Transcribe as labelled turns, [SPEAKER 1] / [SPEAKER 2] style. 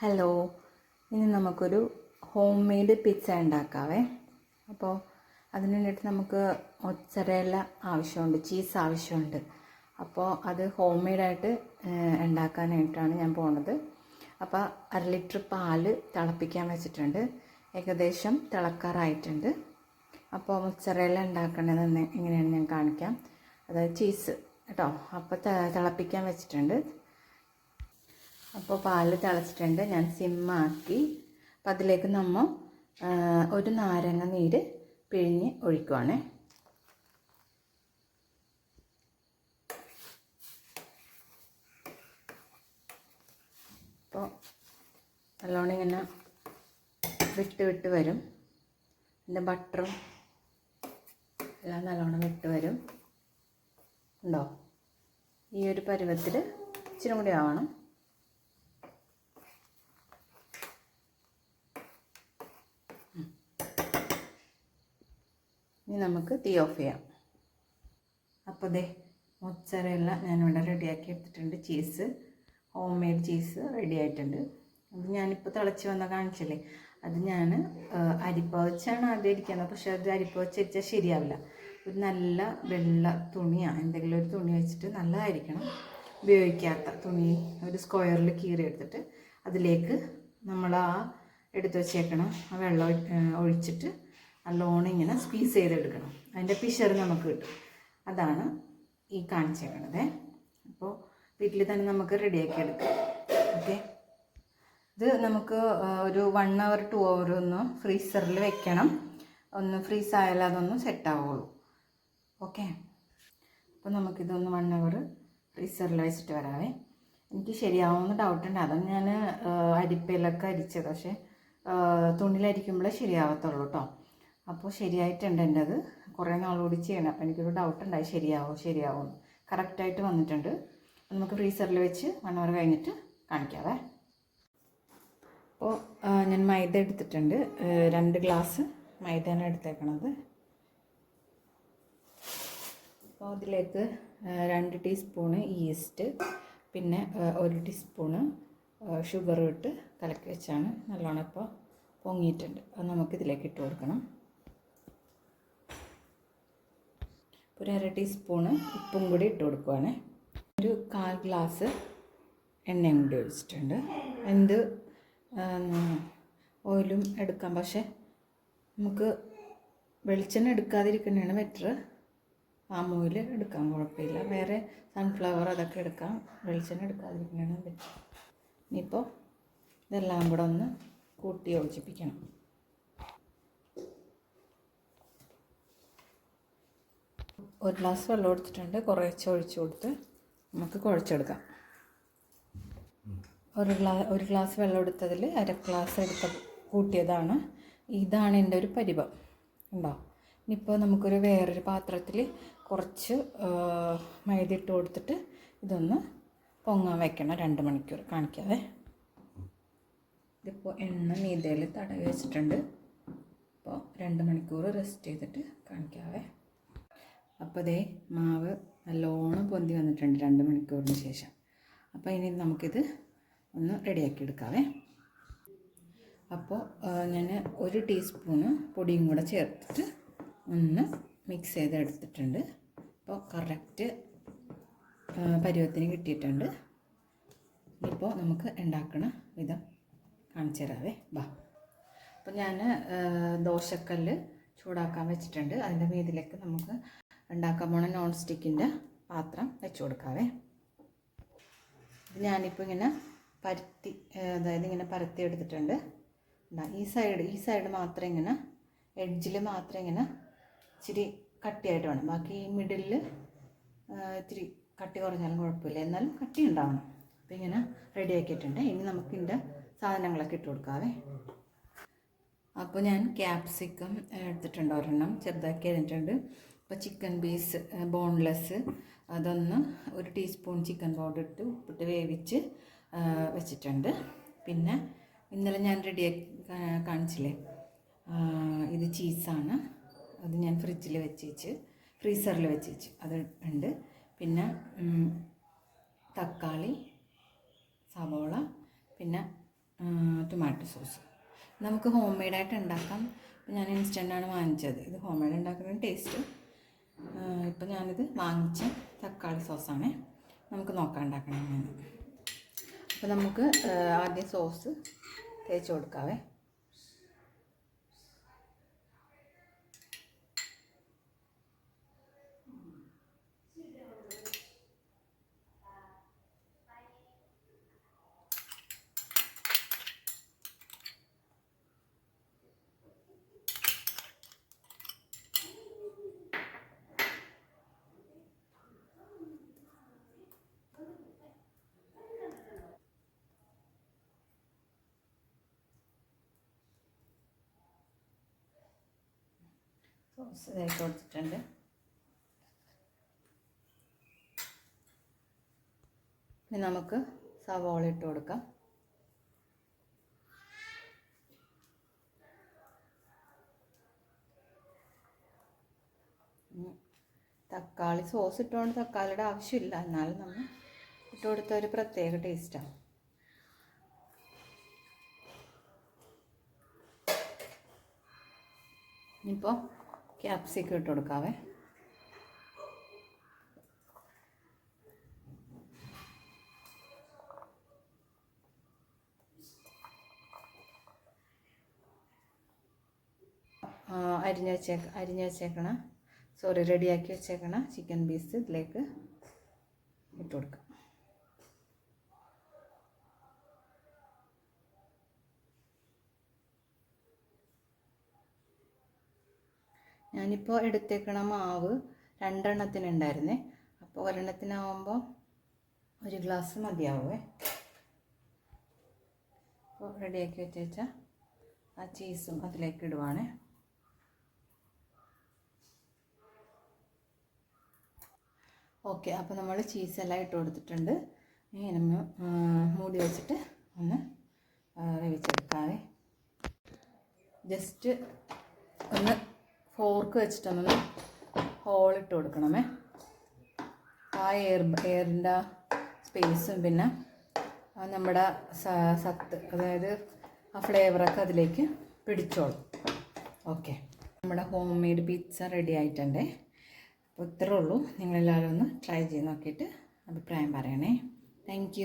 [SPEAKER 1] Hello ഇനി നമുക്കൊരു home made pizza ഉണ്ടാക്കാവേ. അപ്പോൾ അതിന് വേണ്ടിയിട്ട് നമുക്ക് മൊച്ചറേല ആവശ്യമുണ്ട് ചീസ് ആവശ്യമുണ്ട്. അപ്പോൾ അത് ഹോം മെയ്ഡായിട്ട് ഉണ്ടാക്കാനായിട്ടാണ് ഞാൻ പോണത്. അപ്പോൾ അര ലിറ്റർ പാൽ തിളപ്പിക്കാൻ വെച്ചിട്ടുണ്ട്. ഏകദേശം തിളക്കാറായിട്ടുണ്ട്. അപ്പോൾ മൊച്ചറേല ഉണ്ടാക്കണത് എങ്ങനെയാണ് ഞാൻ കാണിക്കാം. അതായത് ചീസ് കേട്ടോ? അപ്പോൾ തിളപ്പിക്കാൻ വെച്ചിട്ടുണ്ട്. അപ്പോൾ പാൽ തിളച്ചിട്ടുണ്ട്. ഞാൻ സിമ്മാക്കി അപ്പം അതിലേക്ക് നമ്മൾ ഒരു നാരങ്ങ നീര് പിഴിഞ്ഞ് ഒഴിക്കുവാണേ. അപ്പോൾ നല്ലോണം ഇങ്ങനെ വിട്ട് വിട്ട് വരും. എന്റെ ബട്ടറും എല്ലാം നല്ലോണം വിട്ട് വരും. ഉണ്ടോ? ഈ ഒരു പരുവത്തിൽ ഇച്ചിരി കൂടി ആവണം. ഇനി നമുക്ക് തീ ഓഫ് ചെയ്യാം. അപ്പോൾ ദേ മൊച്ചറയല്ല ഞാനിവിടെ റെഡിയാക്കി എടുത്തിട്ടുണ്ട്. Cheese home made cheese ready ആയിട്ടുണ്ട്. അത് ഞാനിപ്പോൾ തിളച്ച് വന്ന കാണിച്ചില്ലേ? അത് ഞാൻ അരിപ്പ വെച്ചാണ് ആദ്യം ഇരിക്കുന്നത് പക്ഷേ അത് അരിപ്പ വെച്ച് ഇരിച്ചാൽ ശരിയാവില്ല. ഒരു നല്ല വെള്ള തുണിയാണ് എന്തെങ്കിലും ഒരു തുണി വെച്ചിട്ട് നല്ലതായിരിക്കണം. ഉപയോഗിക്കാത്ത തുണി ഒരു സ്ക്വയറിൽ കീറി എടുത്തിട്ട് അതിലേക്ക് നമ്മൾ ആ എടുത്ത് വെച്ചേക്കണം. ആ വെള്ളം ഒഴിച്ചിട്ട് നല്ലോണം ഇങ്ങനെ സ്ക്വീസ് ചെയ്തെടുക്കണം. അതിന്റെ പിഷർ നമുക്ക് കിട്ടും. അതാണ് ഈ കാണിച്ചേക്കണത് അപ്പോൾ വീട്ടിൽ തന്നെ നമുക്ക് റെഡിയാക്കി എടുക്കാം. ഓക്കെ ഇത് നമുക്ക് ഒരു വൺ അവർ ടു അവർ ഒന്ന് ഫ്രീസറിൽ വെക്കണം. ഒന്ന് ഫ്രീസ് ആയാലും അതൊന്ന് സെറ്റ് ആവുള്ളൂ. ഓക്കെ അപ്പോൾ നമുക്കിതൊന്ന് വൺ അവർ ഫ്രീസറിൽ വെച്ചിട്ട് വരാവേ. എനിക്ക് ശരിയാവുമെന്ന് ഡൗട്ടുണ്ട് അതാണ് ഞാൻ അരിപ്പയിലൊക്കെ അരിച്ചത്. പക്ഷേ തുണിയിലരിക്കുമ്പോഴേ ശരിയാവത്തുള്ളൂ കേട്ടോ അപ്പോൾ ശരിയായിട്ടുണ്ട് എന്റെ അത് കുറേ നാളോടി ചെയ്യണം. അപ്പോൾ എനിക്കൊരു ഡൗട്ട് ഉണ്ടായി ശരിയാവോ? ശരിയാവോ കറക്റ്റായിട്ട് വന്നിട്ടുണ്ട്. നമുക്ക് ഫ്രീസറിൽ വെച്ച് വൺ അവർ കഴിഞ്ഞിട്ട് കാണിക്കാവേ. അപ്പോൾ ഞാൻ മൈദ എടുത്തിട്ടുണ്ട്. രണ്ട് ഗ്ലാസ് മൈദയാണ് എടുത്തേക്കണത്. അപ്പോൾ അതിലേക്ക് രണ്ട് ടീസ്പൂണ് ഈസ്റ്റ് പിന്നെ ഒരു ടീസ്പൂണ് ഷുഗർ ഇട്ട് കലക്കി വെച്ചാണ് നല്ലോണം ഇപ്പോൾ പൊങ്ങിയിട്ടുണ്ട്. അത് നമുക്കിതിലേക്ക് ഇട്ട് കൊടുക്കണം. ഒരു അര ടീസ്പൂണ് ഉപ്പും കൂടി ഇട്ട് കൊടുക്കുവാണ്. ഒരു കാൽ ഗ്ലാസ് എണ്ണയും കൂടി ഒഴിച്ചിട്ടുണ്ട്. എന്ത് ഓയിലും എടുക്കാം. പക്ഷേ നമുക്ക് വെളിച്ചെണ്ണ എടുക്കാതിരിക്കുന്നതാണ് ബെറ്റർ പാം ഓയിൽ എടുക്കാം കുഴപ്പമില്ല. വേറെ സൺഫ്ലവർ അതൊക്കെ എടുക്കാം. വെളിച്ചെണ്ണ എടുക്കാതിരിക്കുന്നതാണ് ബെറ്റർ ഇനിയിപ്പോൾ ഇതെല്ലാം കൂടെ ഒന്ന് കൂട്ടി യോജിപ്പിക്കണം. ഒരു ഗ്ലാസ് വെള്ളം എടുത്തിട്ടുണ്ട്. കുറേശ്ശെ ഒഴിച്ച് കൊടുത്ത് നമുക്ക് കുഴച്ചെടുക്കാം. ഒരു ഗ്ലാ ഒരു ഗ്ലാസ് വെള്ളം എടുത്തതിൽ അര ഗ്ലാസ് എടുത്ത കൂട്ടിയതാണ്. ഇതാണ് എന്റെ ഒരു പരിഭം ഉണ്ടോ? ഇനിയിപ്പോൾ നമുക്കൊരു വേറൊരു പാത്രത്തിൽ കുറച്ച് മൈദ ഇട്ട് കൊടുത്തിട്ട് ഇതൊന്ന് പൊങ്ങാൻ വെക്കണം. രണ്ട് മണിക്കൂർ കാണിക്കാതെ ഇതിപ്പോൾ എണ്ണ മീതയിൽ തടവി വെച്ചിട്ടുണ്ട്. അപ്പോൾ രണ്ട് മണിക്കൂർ റെസ്റ്റ് ചെയ്തിട്ട് കാണിക്കാവേ. അപ്പോൾ അതേ മാവ് നല്ലോണം പൊന്തി വന്നിട്ടുണ്ട് രണ്ട് മണിക്കൂറിന് ശേഷം. അപ്പോൾ ഇനി നമുക്കിത് ഒന്ന് റെഡിയാക്കി എടുക്കാവേ. അപ്പോൾ ഞാൻ ഒരു ടീസ്പൂണ് പൊടിയും കൂടെ ചേർത്തിട്ട് ഒന്ന് മിക്സ് ചെയ്ത് എടുത്തിട്ടുണ്ട് അപ്പോൾ കറക്റ്റ് പരുവത്തിന് കിട്ടിയിട്ടുണ്ട്. ഇപ്പോൾ നമുക്ക് ഉണ്ടാക്കണ വിധം കാണിച്ചു തരാവേ. ബാ. അപ്പോൾ ഞാൻ ദോശക്കല്ല് ചൂടാക്കാൻ വെച്ചിട്ടുണ്ട്. അതിന്റെ മീതിലേക്ക് നമുക്ക് ഉണ്ടാക്കാൻ പോണ നോൺ സ്റ്റിക്കിന്റെ പാത്രം വെച്ച് കൊടുക്കാവേ. ഞാനിപ്പോൾ ഇങ്ങനെ പരത്തി അതായത് ഇങ്ങനെ പരത്തി എടുത്തിട്ടുണ്ട്. ഈ സൈഡ് ഈ സൈഡ് മാത്രം ഇങ്ങനെ എഡ്ജിൽ മാത്രം ഇങ്ങനെ ഇച്ചിരി കട്ടിയായിട്ട് വേണം. ബാക്കി ഈ മിഡിലിൽ ഇത്തിരി കട്ടി കുറഞ്ഞാലും കുഴപ്പമില്ല. എന്നാലും കട്ടി ഉണ്ടാവണം. അപ്പോൾ ഇങ്ങനെ റെഡി ആക്കിയിട്ടുണ്ട്. ഇനി നമുക്ക് ഇതിന്റെ സാധനങ്ങളൊക്കെ ഇട്ട് കൊടുക്കാവേ. അപ്പോൾ ഞാൻ ക്യാപ്സിക്കം എടുത്തിട്ടുണ്ട്. ഒരെണ്ണം ചെറുതാക്കി അരിഞ്ഞിട്ടുണ്ട്. അപ്പോൾ ചിക്കൻ പീസ് ബോൺലെസ് അതൊന്ന് ഒരു ടീസ്പൂൺ ചിക്കൻ പൗഡർ ഇട്ട് ഉപ്പിട്ട് വേവിച്ച് വെച്ചിട്ടുണ്ട്. പിന്നെ ഇന്നലെ ഞാൻ റെഡിയാക്കി കാണിച്ചില്ലേ? ഇത് ചീസാണ് അത് ഞാൻ ഫ്രിഡ്ജിൽ വെച്ച് വെച്ച് ഫ്രീസറിൽ വെച്ച് വെച്ച് അത് ഉണ്ട് പിന്നെ തക്കാളി സവോള പിന്നെ ടൊമാറ്റോ സോസ് നമുക്ക് ഹോം മെയ്ഡായിട്ട് ഉണ്ടാക്കാം ഞാൻ ഇൻസ്റ്റന്റാണ് വാങ്ങിച്ചത്. ഇത് ഹോം മെയ്ഡ് ഉണ്ടാക്കുന്ന ടേസ്റ്റ് ഇപ്പം ഞാനിത് വാങ്ങിച്ച തക്കാളി സോസാണ്. നമുക്ക് നോക്കാൻ ഉണ്ടാക്കണം അപ്പം അപ്പോൾ നമുക്ക് ആദ്യം സോസ് തേച്ച് കൊടുക്കാവേ. സോസ് തേച്ച് കൊടുത്തിട്ടുണ്ട്. ഇനി നമുക്ക് സവാള ഇട്ട് കൊടുക്കാം. തക്കാളി സോസ് ഇട്ടുകൊണ്ട് തക്കാളിയുടെ ആവശ്യമില്ല. എന്നാലും നമ്മൾ ഇട്ട് കൊടുത്ത ഒരു പ്രത്യേക ടേസ്റ്റാണ് ഇപ്പോൾ ക്യാപ്സിക്കം ഇട്ട് കൊടുക്കാവേ. അരിഞ്ഞ് വെച്ചേക്ക അരിഞ്ഞ് വെച്ചേക്കണ സോറി റെഡിയാക്കി വെച്ചേക്കണ ചിക്കൻ പീസ് ഇതിലേക്ക് ഇട്ട് കൊടുക്കാം. ഞാനിപ്പോൾ എടുത്തേക്കണ മാവ് രണ്ടെണ്ണത്തിനുണ്ടായിരുന്നേ. അപ്പോൾ ഒരെണ്ണത്തിനാവുമ്പോൾ ഒരു ഗ്ലാസ് മതിയാവുമേ അപ്പോൾ റെഡിയാക്കി വെച്ചേച്ച ആ ചീസും അതിലേക്ക് ഇടുവാണേ. ഓക്കെ അപ്പോൾ നമ്മൾ ചീസെല്ലാം ഇട്ട് കൊടുത്തിട്ടുണ്ട്. ഇങ്ങനെ മൂടി വെച്ചിട്ട് ഒന്ന് വേവിച്ചെടുക്കാവേ. ജസ്റ്റ് ഒന്ന് ഫോർക്ക് വെച്ചിട്ടൊന്ന് ഹോളിട്ട് കൊടുക്കണമേ. ആ എയർ എയറിന്റെ സ്പേസും പിന്നെ നമ്മുടെ സത്ത് അതായത് ആ ഫ്ലേവറൊക്കെ അതിലേക്ക് പിടിച്ചോളും. ഓക്കെ നമ്മുടെ ഹോം മെയ്ഡ് പിസ്സ റെഡി ആയിട്ടുണ്ടേ. അപ്പോൾ ഇത്രേ ഉള്ളൂ. നിങ്ങളെല്ലാവരും ഒന്ന് ട്രൈ ചെയ്ത് നോക്കിയിട്ട് അഭിപ്രായം പറയണേ. താങ്ക്